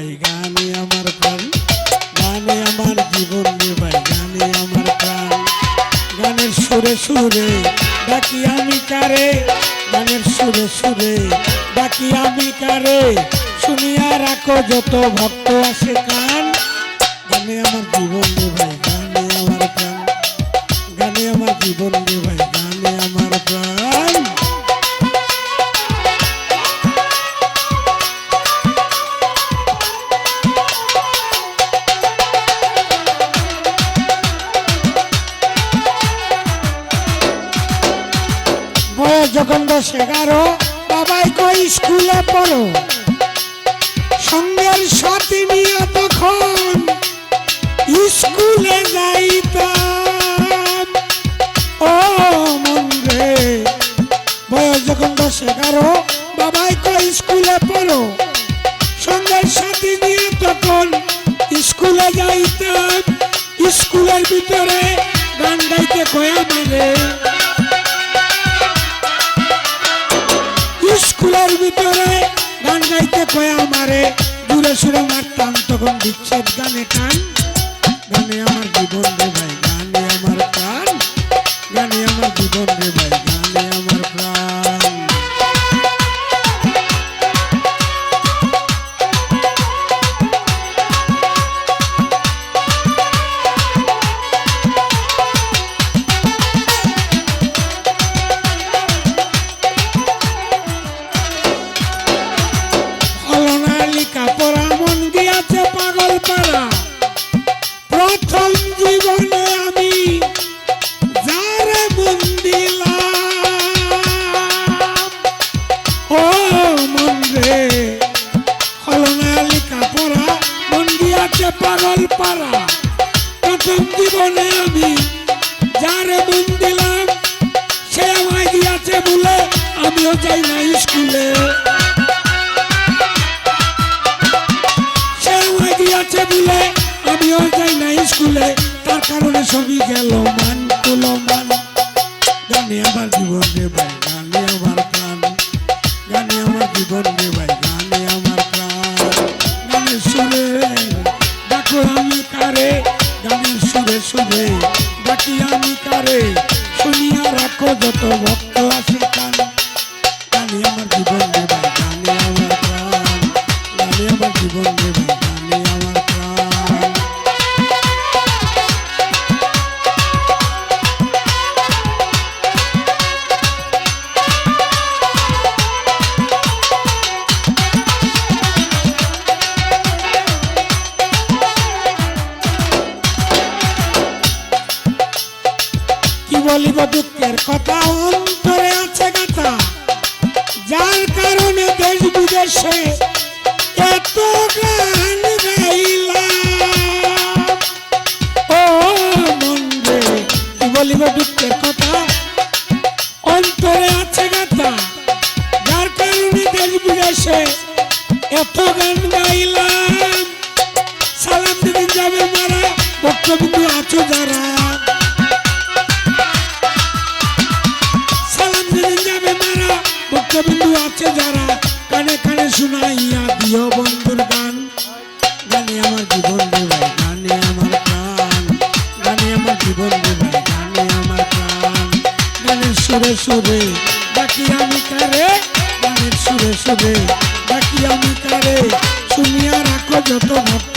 ভাই আমার প্রাণ আমার জীবন রে ভাই আমার গানের সুরে সুরে ডাকি আমি আমি শুনিয়া রাখো যত ভক্ত আসে কান, গানে আমার জীবন ভাই যখন দশ এগারো বাবাই কই স্কুলে পড়ো? সঙ্গের সাথী নিয়ে তখন স্কুলে যাইতাম। ও মন রে, বয়স যখন দশ এগারো বাবাই কই স্কুলে পড়ো? সঙ্গের সাথী নিয়ে তখন স্কুলে যাইতাম। স্কুলের ভিতরে গান গাইতে কয়া কয়ে আমারে পরা পাগল পাড়া। প্রথম জীবনে আমি যারে মন দিলাম সে আমায় দিয়াছে বলে আমিও যাই না স্কুলে। সে আমায় দিয়াছে বলে আমিও যাই না স্কুলে, তার কারণে সবই গেল মান তুল মান গানে আমার জীবন ভাই, গানে আমার প্রাণ। গানে আমার জীবন ভাই, গানে আমার প্রাণ। গানের সুরে ডাকো আমি কারে, গানের সুরে সুরে ডাকি আমি কারে। শুনিয়া রাখো যত ভক্ত আসে কান গানে আমার জীবন ভাই, গানে আমার প্রাণ। গানে আমার জীবন বলিব কথা, অন্তরে আছে গাথা। যার কারণে দেশ বিদেশে এত গান ও মন দুঃখের কথা? অন্তরে আছে গাথা। যার কারণে দেশ বিদেশে এত গান গাইলাম। সালাম দিদিন যাবে মারা আছো যারা। ভক্তবিন্দু আছে যারা কানে কানে শুনাইয়া দিও বন্ধুর গান। গানে আমার জীবন ভাই গানে আমার প্রাণ। গানে আমার জীবন ভাই গানে আমার প্রাণ। গানের সুরে সুরে ডাকি আমি কারে গানের সুরে সুরে ডাকি আমি কারে শুনিয়া রাখো যত ভক্ত